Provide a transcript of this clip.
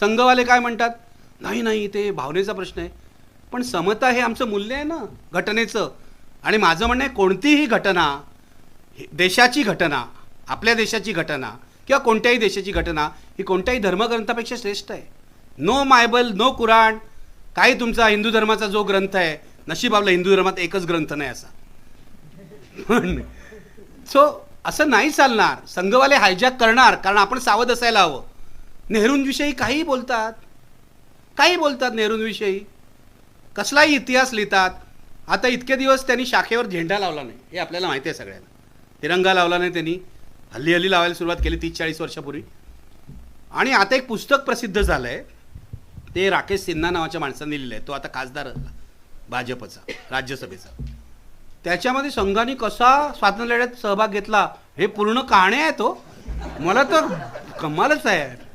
संघवाले काय म्हणतात? नाही नाही ते भावनेचा प्रश्न आहे. पण समता हे आमचं मूल्य आहे ना घटनेचं. आणि माझं म्हणणं आहे कोणतीही घटना देशाची घटना आपल्या देशाची घटना किंवा कोणत्याही देशाची घटना ही कोणत्याही धर्मग्रंथापेक्षा श्रेष्ठ आहे. नो मायबल नो कुराण काही तुमचा हिंदू धर्माचा जो ग्रंथ आहे नशीब आपला हिंदू धर्मात एकच ग्रंथ नाही असा. पण सो असं नाही चालणार. संघवाले हायजॅक करणार कारण आपण सावध असायला हवं. नेहरूंविषयी काहीही बोलतात. काही बोलतात नेहरूंविषयी. कसलाही इतिहास लिहितात. आता इतके दिवस त्यांनी शाखेवर झेंडा लावला नाही. हे आपल्याला माहिती आहे सगळ्यांना. तिरंगा लावला नाही त्यांनी. हल्ली हल्ली लावायला सुरुवात केली तीस चाळीस वर्षापूर्वी. आणि आता एक पुस्तक प्रसिद्ध झालं आहे ते राकेश सिन्हा नावाच्या माणसाने लिहिलं आहे तो आता खासदार भाजपचा राज्यसभेचा. त्याच्यामध्ये संघाने कसा स्वातंत्र्य लढ्यात सहभाग घेतला हे पूर्ण कहाणी आहे तो. मला तर कमालच आहे.